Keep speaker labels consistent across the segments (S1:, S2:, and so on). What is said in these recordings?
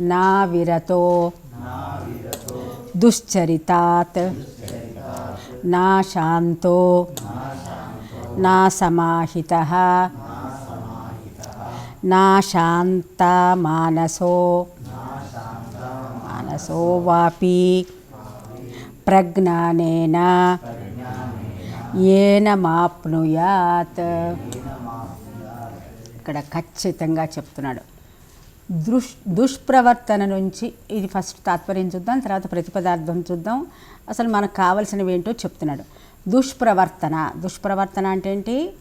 S1: నా విరతో దుశ్చరితాత్ నా శాంతో నా సమాహిత నా శాంత మానసో మానసో వాపి ప్రజ్ఞానేన ఏన మాప్నుయాత్ ఇక్కడ ఖచ్చితంగా చెప్తున్నాడు. దృష్ దుష్ప్రవర్తన నుంచి ఇది ఫస్ట్ తాత్పర్యం చూద్దాం తర్వాత ప్రతిపదార్థం చూద్దాం. అసలు మనకు కావలసినవి ఏంటో చెప్తున్నాడు. దుష్ప్రవర్తన. దుష్ప్రవర్తన అంటే ఏంటి?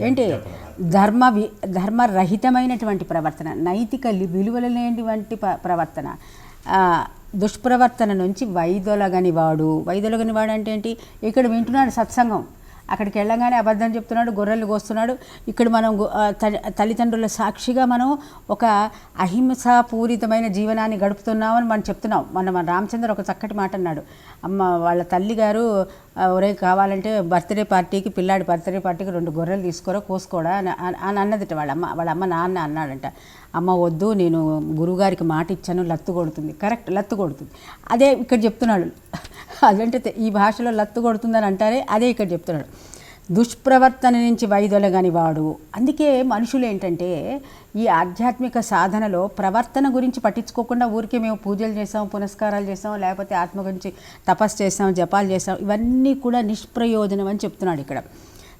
S1: ఏంటి? ధర్మ వి ధర్మరహితమైనటువంటి ప్రవర్తన. నైతిక విలువలు లేనిటువంటి ప- ప్రవర్తన. దుష్ప్రవర్తన నుంచి వైదొలగని వాడు వైదొలగని వాడు అంటే ఏంటి? ఇక్కడ వింటున్నాడు సత్సంగం. అక్కడికి వెళ్ళగానే అబద్ధం చెప్తున్నాడు గొర్రెలు కోస్తున్నాడు. ఇక్కడ మనం తల్లిదండ్రుల సాక్షిగా మనం ఒక అహింసాపూరితమైన జీవనాన్ని గడుపుతున్నామని మనం చెప్తున్నాం. మన మన రామచంద్ర ఒక చక్కటి మాట అన్నాడు. అమ్మ వాళ్ళ తల్లి గారు ఒరే కావాలంటే బర్త్డే పార్టీకి పిల్లాడి బర్త్డే పార్టీకి రెండు గొర్రెలు తీసుకోరా కోసుకోడా అని అని- అని అన్నదిట వాళ్ళ అమ్మ. వాళ్ళ అమ్మ నాన్న అన్నాడంట. అమ్మ వద్దు నేను గురువుగారికి మాట ఇచ్చాను లత్తు కొడుతుంది. కరెక్ట్ లత్తు కొడుతుంది. అదే ఇక్కడ చెప్తున్నాడు. అదంటే ఈ భాషలో లత్తు కొడుతుందని అంటారే అదే ఇక్కడ చెప్తున్నాడు. దుష్ప్రవర్తన నుంచి వైదొలగని వాడు. అందుకే మనుషులు ఏంటంటే ఈ ఆధ్యాత్మిక సాధనలో ప్రవర్తన గురించి పట్టించుకోకుండా ఊరికే మేము పూజలు చేసాం పునస్కారాలు చేసాం లేకపోతే ఆత్మ గురించి తపస్సు చేసాం జపాలు చేసాం ఇవన్నీ కూడా నిష్ప్రయోజనం అని చెప్తున్నాడు ఇక్కడ.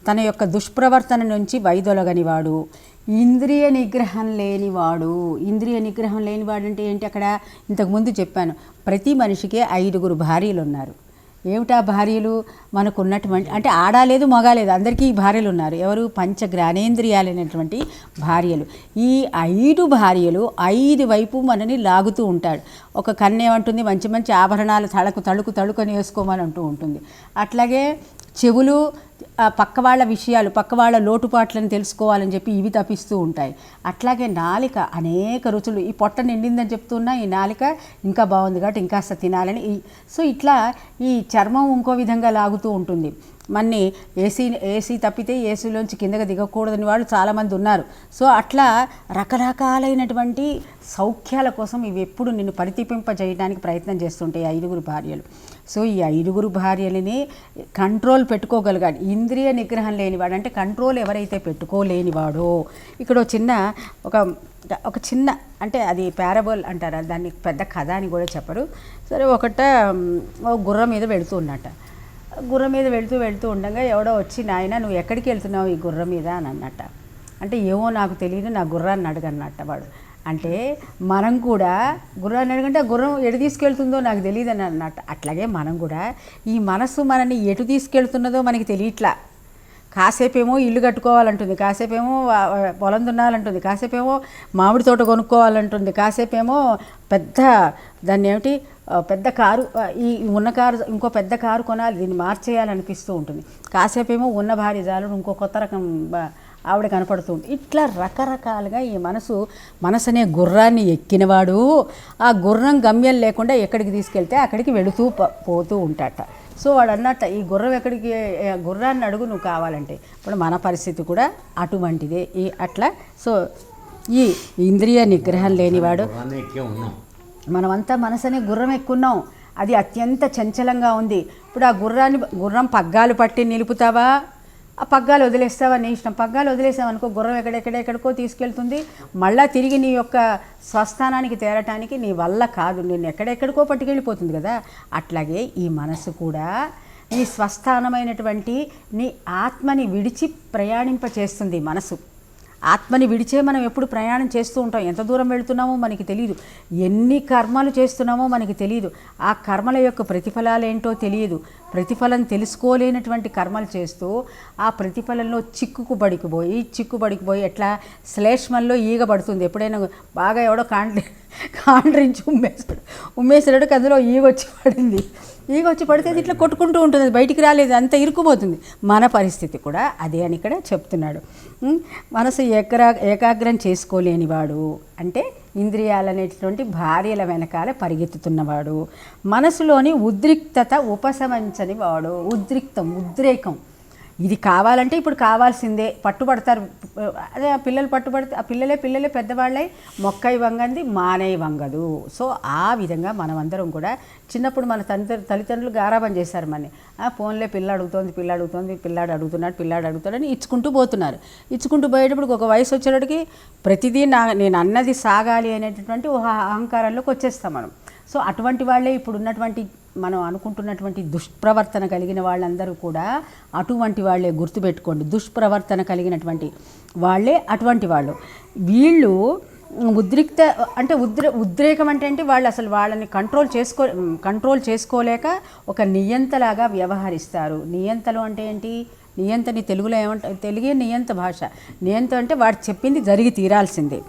S1: తన యొక్క దుష్ప్రవర్తన నుంచి వైదొలగనివాడు ఇంద్రియ నిగ్రహం లేనివాడు. ఇంద్రియ నిగ్రహం లేనివాడు అంటే ఏంటి అక్కడ? ఇంతకుముందు చెప్పాను ప్రతి మనిషికి ఐదుగురు భార్యలు ఉన్నారు ఏమిటా భార్యలు? మనకు ఉన్నటువంటి అంటే ఆడాలేదు మగాలేదు అందరికీ ఈ భార్యలు ఉన్నారు ఎవరు? పంచ జ్ఞానేంద్రియాలైనటువంటి భార్యలు. ఈ ఐదు భార్యలు ఐదు వైపు మనని లాగుతూ ఉంటాడు. ఒక కన్నేమంటుంది మంచి మంచి ఆభరణాలు తళకు తళుకు తళుకొని వేసుకోమని అంటూ ఉంటుంది. అట్లాగే చెవులు పక్క వాళ్ళ విషయాలు పక్క వాళ్ళ లోటుపాట్లను తెలుసుకోవాలని చెప్పి ఇవి తప్పిస్తూ ఉంటాయి. అట్లాగే నాలిక అనేక రుచులు. ఈ పొట్ట నిండిందని చెప్తున్నా ఈ నాలిక ఇంకా బాగుంది కాబట్టి ఇంకాస్త తినాలని. సో ఇట్లా ఈ చర్మం ఇంకో విధంగా లాగుతూ ఉంటుంది. మన్ని ఏసీ ఏసీ తప్పితే ఏసీలోంచి కిందకి దిగకూడదని వాళ్ళు చాలామంది ఉన్నారు. సో అట్లా రకరకాలైనటువంటి సౌఖ్యాల కోసం ఇవి ఎప్పుడు నిన్ను పరితీపింపజేయడానికి ప్రయత్నం చేస్తుంటాయి ఐదుగురు భార్యలు. సో ఈ ఐదుగురు భార్యలని కంట్రోల్ పెట్టుకోగలిగాడు ఇంద్రియ నిగ్రహం లేనివాడు అంటే కంట్రోల్ ఎవరైతే పెట్టుకోలేనివాడో ఇక్కడ ఒక చిన్న ఒక ఒక చిన్న అంటే అది పారబోల్ అంటారు దాన్ని పెద్ద కథ అని కూడా చెప్పరు. సరే ఒకట మ్, గుర్రం మీద వెళుతూ ఉన్నట్ట గుర్రం మీద వెళుతూ వెళుతూ ఉండగా ఎవడో వచ్చి నాయన నువ్వు ఎక్కడికి వెళ్తున్నావు ఈ గుర్రం మీద? అని అన్నట్ట అంటే ఏమో నాకు తెలియదు నా గుర్రాన్ని అడగన్నట్ట వాడు. అంటే మనం కూడా గుర్రాన్ని అడగంటే ఆ గుర్రం ఎటు తీసుకెళ్తుందో నాకు తెలియదు అని అన్నట్టు. అట్లాగే మనం కూడా ఈ మనసు మనని ఎటు తీసుకెళ్తున్నదో మనకి తెలియట్లా. కాసేపేమో ఇల్లు కట్టుకోవాలంటుంది కాసేపేమో పొలం దున్నాలంటుంది కాసేపేమో మామిడి తోట కొనుక్కోవాలంటుంది కాసేపేమో పెద్ద దాన్ని ఏమిటి పెద్ద కారు ఈ ఉన్న కారు ఇంకో పెద్ద కారు కొనాలి దీన్ని మార్చేయాలనిపిస్తూ ఉంటుంది. కాసేపేమో ఉన్న భార్య జాలు ఇంకో కొత్త రకం ఆవిడ కనపడుతూ ఉంటుంది ఇట్లా రకరకాలుగా ఈ మనసు మనసు అనే గుర్రాన్ని ఎక్కినవాడు ఆ గుర్రం గమ్యం లేకుండా ఎక్కడికి తీసుకెళ్తే అక్కడికి వెళుతూ పోతూ ఉంటాట. సో వాడు అన్నట్ట ఈ గుర్రం ఎక్కడికి గుర్రాన్ని అడుగు నువ్వు కావాలంటే. ఇప్పుడు మన పరిస్థితి కూడా అటువంటిదే. ఈ అట్లా సో ఈ ఇంద్రియ నిగ్రహం లేనివాడు మనమంతా మనసనే గుర్రం ఎక్కున్నాం. అది అత్యంత చంచలంగా ఉంది. ఇప్పుడు ఆ గుర్రాన్ని గుర్రం పగ్గాలు పట్టి నిలుపుతావా? ఆ పగ్గాలు వదిలేస్తావా నీ ఇష్టం? పగ్గాలు వదిలేసావనుకో గుర్రం ఎక్కడెక్కడెక్కడికో తీసుకెళ్తుంది. మళ్ళా తిరిగి నీ యొక్క స్వస్థానానికి తేరటానికి నీ వల్ల కాదు. నేను ఎక్కడెక్కడికో పట్టుకెళ్ళిపోతుంది కదా. అట్లాగే ఈ మనసు కూడా నీ స్వస్థానమైనటువంటి నీ ఆత్మని విడిచి ప్రయాణింప చేస్తుంది మనసు. ఆత్మని విడిచే మనం ఎప్పుడు ప్రయాణం చేస్తూ ఉంటాం. ఎంత దూరం వెళుతున్నామో మనకి తెలియదు ఎన్ని కర్మలు చేస్తున్నామో మనకి తెలియదు ఆ కర్మల యొక్క ప్రతిఫలాలు ఏంటో తెలియదు. ప్రతిఫలం తెలుసుకోలేనటువంటి కర్మలు చేస్తూ ఆ ప్రతిఫలంలో చిక్కుకు పడికిపోయి చిక్కుబడికి పోయి ఎట్లా శ్లేష్మంలో ఈగ పడుతుంది ఎప్పుడైనా బాగా ఎవడో కాండ్రి కాండ్రించి ఉమ్మేశాడు. ఉమ్మేసాడు అందులో ఈగ వచ్చి పడింది. ఈగ వచ్చి పడితే ఇట్లా కొట్టుకుంటూ ఉంటుంది అది బయటికి రాలేదు అంత ఇరుక్కుపోతుంది. మన పరిస్థితి కూడా అదే అని ఇక్కడ చెప్తున్నాడు. మనసు ఏకరా ఏకాగ్రం చేసుకోలేనివాడు అంటే ఇంద్రియాలనేటువంటి భార్యల వెనకాల పరిగెత్తుతున్నవాడు. మనసులోని ఉద్రిక్తత ఉపశమించని వాడు. ఉద్రిక్తం ఉద్రేకం. ఇది కావాలంటే ఇప్పుడు కావాల్సిందే. పట్టుబడతారు. అదే ఆ పిల్లలు పట్టుబడితే ఆ పిల్లలే పిల్లలే పెద్దవాళ్ళై మొక్కై వంగంది మానే వంగదు. సో ఆ విధంగా మనమందరం కూడా చిన్నప్పుడు మన తల్లి తల్లిదండ్రులు గారాబం చేశారు మన ఆ ఫోన్లే పిల్ల అడుగుతోంది పిల్ల అడుగుతోంది పిల్లాడు అడుగుతున్నాడు పిల్లాడు అడుగుతాడని ఇచ్చుకుంటూ పోతున్నారు. ఇచ్చుకుంటూ పోయేటప్పుడు ఒక వయసు వచ్చేటప్పటికి ప్రతిదీ నా నేను అన్నది సాగాలి అనేటటువంటి ఒక అహంకారంలోకి వచ్చేస్తాం మనం. సో అటువంటి వాళ్ళే ఇప్పుడు ఉన్నటువంటి మనం అనుకుంటున్నటువంటి దుష్ప్రవర్తన కలిగిన వాళ్ళందరూ కూడా అటువంటి వాళ్ళే గుర్తుపెట్టుకోండి. దుష్ప్రవర్తన కలిగినటువంటి వాళ్ళే అటువంటి వాళ్ళు. వీళ్ళు ఉద్రిక్త అంటే ఉద్రే ఉద్రేకం అంటే అంటే వాళ్ళు అసలు వాళ్ళని కంట్రోల్ చేసుకో కంట్రోల్ చేసుకోలేక ఒక నియంతలాగా వ్యవహరిస్తారు. నియంతలు అంటే ఏంటి? నియంతని తెలుగులో ఏమంట తెలుగే నియంత భాష. నియంత అంటే వాడు చెప్పింది జరిగి తీరాల్సిందే.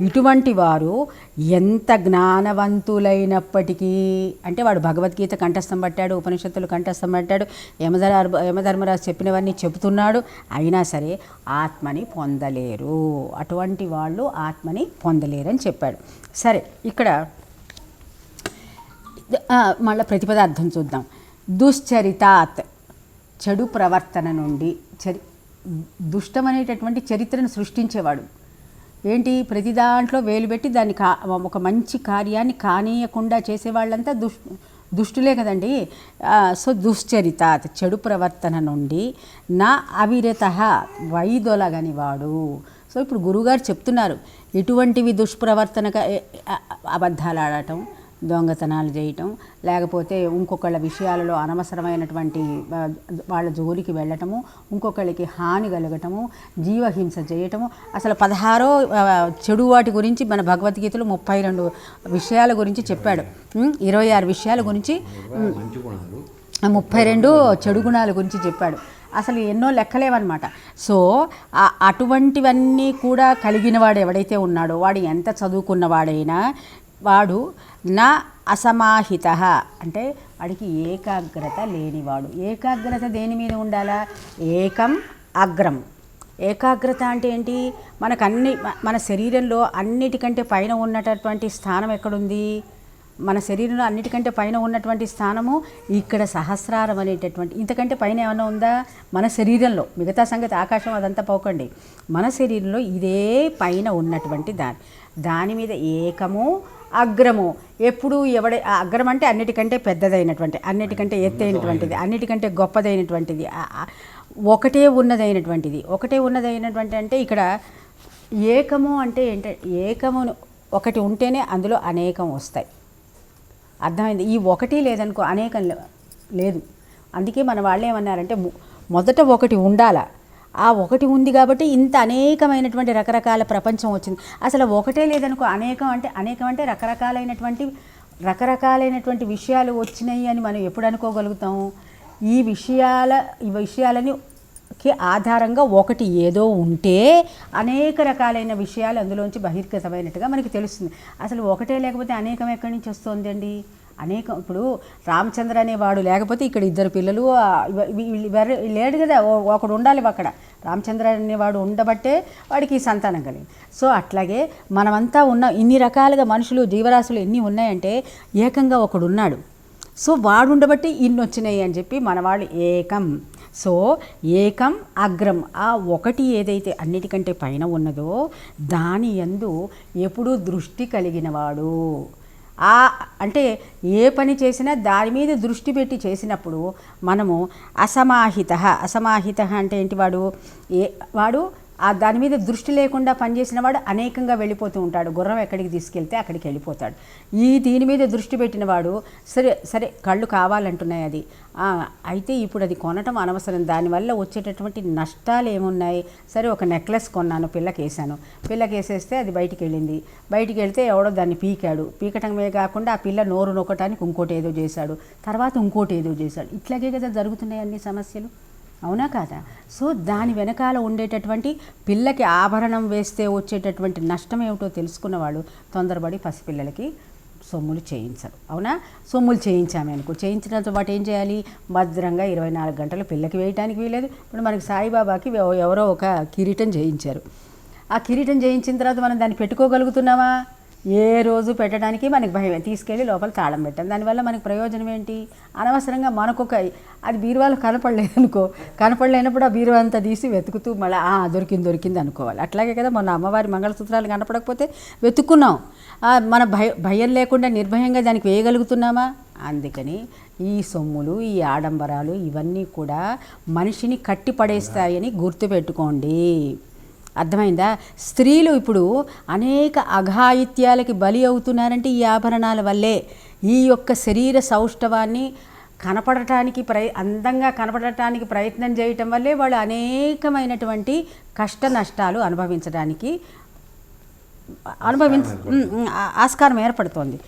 S1: ఇటువంటి వారు ఎంత జ్ఞానవంతులైనప్పటికీ అంటే వాడు భగవద్గీత కంఠస్థం పట్టాడు ఉపనిషత్తులు కంఠస్థం పట్టాడు యమధర్ యమధర్మరాజు చెప్పినవన్నీ చెబుతున్నాడు అయినా సరే ఆత్మని పొందలేరు. అటువంటి వాళ్ళు ఆత్మని పొందలేరని చెప్పాడు. సరే ఇక్కడ మళ్ళీ ప్రతిపదార్థం చూద్దాం. దుశ్చరితాత్ చెడు ప్రవర్తన నుండి చరి దుష్టమనేటటువంటి చరిత్రను సృష్టించేవాడు. ఏంటి? ప్రతి దాంట్లో వేలు పెట్టి దాన్ని కా ఒక మంచి కార్యాన్ని కానీయకుండా చేసేవాళ్ళంతా దుష్ దుష్టులే కదండి. సో దుశ్చరిత చెడు ప్రవర్తన నుండి నా అవిరత వైదొలగని వాడు సో ఇప్పుడు గురువుగారు చెప్తున్నారు ఎటువంటివి దుష్ప్రవర్తనగా అబద్ధాలు ఆడటం దొంగతనాలు చేయటం లేకపోతే ఇంకొకళ్ళ విషయాలలో అనవసరమైనటువంటి వాళ్ళ జోలికి వెళ్ళటము ఇంకొకళ్ళకి హాని కలగటము జీవహింస చేయటము. అసలు పదహారో చెడు వాటి గురించి మన భగవద్గీతలో ముప్పై రెండు విషయాల గురించి చెప్పాడు. ఇరవై ఆరు విషయాల గురించి ముప్పై రెండు చెడు గుణాల గురించి చెప్పాడు. అసలు ఎన్నో లెక్కలేవన్నమాట. సో అటువంటివన్నీ కూడా కలిగిన వాడు ఎవడైతే ఉన్నాడో వాడు ఎంత చదువుకున్నవాడైనా వాడు నా అసమాహిత. అంటే వాడికి ఏకాగ్రత లేనివాడు. ఏకాగ్రత దేని మీద ఉండాలా? ఏకం అగ్రం. ఏకాగ్రత అంటే ఏంటి? మనకు అన్ని మన శరీరంలో అన్నిటికంటే పైన ఉన్నటువంటి స్థానం ఎక్కడుంది? మన శరీరంలో అన్నిటికంటే పైన ఉన్నటువంటి స్థానము ఇక్కడ సహస్రారం అనేటటువంటి ఇంతకంటే పైన ఏమైనా ఉందా? మన శరీరంలో. మిగతా సంగతి ఆకాశం అదంతా పోకండి. మన శరీరంలో ఇదే పైన ఉన్నటువంటి దాని. దాని మీద ఏకము అగ్రము. ఎప్పుడు ఎవడ ఆ అగ్రం అంటే అన్నిటికంటే పెద్దదైనటువంటి అన్నిటికంటే ఎత్తైనటువంటిది అన్నిటికంటే గొప్పదైనటువంటిది ఒకటే ఉన్నదైనటువంటిది. ఒకటే ఉన్నదైనటువంటి అంటే ఇక్కడ ఏకము అంటే ఏంటంటే ఏకమును ఒకటి ఉంటేనే అందులో అనేకం వస్తాయి. అర్థమైంది? ఈ ఒకటి లేదనుకో అనేకం లేదు. అందుకే మన వాళ్ళు ఏమన్నారంటే మొదట ఒకటి ఉండాల. ఆ ఒకటి ఉంది కాబట్టి ఇంత అనేకమైనటువంటి రకరకాల ప్రపంచం వచ్చింది. అసలు ఒకటే లేదనుకో అనేకం అంటే అనేకం అంటే రకరకాలైనటువంటి రకరకాలైనటువంటి విషయాలు వచ్చినాయి అని మనం ఎప్పుడు అనుకోగలుగుతాం? ఈ విషయాల ఈ విషయాలని కి ఆధారంగా ఒకటి ఏదో ఉంటే అనేక రకాలైన విషయాలు అందులోంచి బహిర్గతమైనట్టుగా మనకి తెలుస్తుంది. అసలు ఒకటే లేకపోతే అనేకం ఎక్కడి నుంచి వస్తుందండి? అనేక ఇప్పుడు రామచంద్ర అనేవాడు లేకపోతే ఇక్కడ ఇద్దరు పిల్లలు లేడు కదా ఒకడు ఉండాలి అక్కడ. రామచంద్ర అనేవాడు ఉండబట్టే వాడికి ఈ సంతానం కలిగింది సో అట్లాగే మనమంతా ఉన్న ఇన్ని రకాలుగా మనుషులు జీవరాశులు ఎన్ని ఉన్నాయంటే ఏకంగా ఒకడు ఉన్నాడు. సో వాడు ఉండబట్టి ఇన్ని వచ్చినాయి అని చెప్పి మనవాళ్ళు ఏకం. సో ఏకం అగ్రం ఆ ఒకటి ఏదైతే అన్నిటికంటే పైన ఉన్నదో దాని యందు ఎప్పుడూ దృష్టి కలిగినవాడు ఆ అంటే ఏ పని చేసినా దాని మీద దృష్టి పెట్టి చేసినప్పుడు మనము అసమాహిత. అసమాహిత అంటే ఏంటి వాడు? ఏ వాడు ఆ దాని మీద దృష్టి లేకుండా పనిచేసిన వాడు అనేకంగా వెళ్ళిపోతూ ఉంటాడు. గుర్రం ఎక్కడికి తీసుకెళ్తే అక్కడికి వెళ్ళిపోతాడు. ఈ దీని మీద దృష్టి పెట్టిన వాడు సరే సరే కళ్ళు కావాలంటున్నాయి అది. అయితే ఇప్పుడు అది కొనటం అనవసరం. దానివల్ల వచ్చేటటువంటి నష్టాలు ఏమున్నాయి సరే ఒక నెక్లెస్ కొన్నాను పిల్లకి వేసాను పిల్లకి వేసేస్తే అది బయటికి వెళ్ళింది బయటికి వెళ్తే ఎవడో దాన్ని పీకాడు. పీకటమే కాకుండా ఆ పిల్ల నోరు నొక్కటానికి ఇంకోటి ఏదో చేశాడు. తర్వాత ఇంకోటి ఏదో చేశాడు. ఇట్లాగే కదా జరుగుతున్నాయి అన్ని సమస్యలు? అవునా కాదా? సో దాని వెనకాల ఉండేటటువంటి పిల్లకి ఆభరణం వేస్తే వచ్చేటటువంటి నష్టం ఏమిటో తెలుసుకున్నవాడు తొందరపడి పసిపిల్లలకి సొమ్ములు చేయించరు. అవునా? సొమ్ములు చేయించాము అనుకో. చేయించడంతో పాటు ఏం చేయాలి? భద్రంగా ఇరవై నాలుగు గంటలు పిల్లకి వేయటానికి వీలేదు ఇప్పుడు మనకి సాయిబాబాకి ఎవరో ఒక కిరీటం చేయించారు. ఆ కిరీటం చేయించిన తర్వాత మనం దాన్ని పెట్టుకోగలుగుతున్నామా? ఏ రోజు పెట్టడానికి మనకి భయం తీసుకెళ్ళి లోపల తాళం పెట్టాం దానివల్ల మనకి ప్రయోజనం ఏంటి? అనవసరంగా మనకొక అది బీరువాలో కనపడలేదు అనుకో కనపడలేనప్పుడు ఆ బీరువా అంతా తీసి వెతుకుతూ మళ్ళీ దొరికింది దొరికింది అనుకోవాలి. అట్లాగే కదా మొన్న అమ్మవారి మంగళసూత్రాలు కనపడకపోతే వెతుక్కున్నాం. మన భయ భయం లేకుండా నిర్భయంగా దానికి వేయగలుగుతున్నామా? అందుకని ఈ సొమ్ములు ఈ ఆడంబరాలు ఇవన్నీ కూడా మనిషిని కట్టిపడేస్తాయని గుర్తుపెట్టుకోండి. అర్థమైందా? స్త్రీలు ఇప్పుడు అనేక అఘాయిత్యాలకి బలి అవుతున్నారంటే ఈ ఆభరణాల వల్లే. ఈ యొక్క శరీర సౌష్ఠవాన్ని కనపడటానికి ప్రయ అందంగా కనపడటానికి ప్రయత్నం చేయటం వల్లే వాళ్ళు అనేకమైనటువంటి కష్ట నష్టాలు అనుభవించడానికి అనుభవించ ఆస్కారం ఏర్పడుతోంది.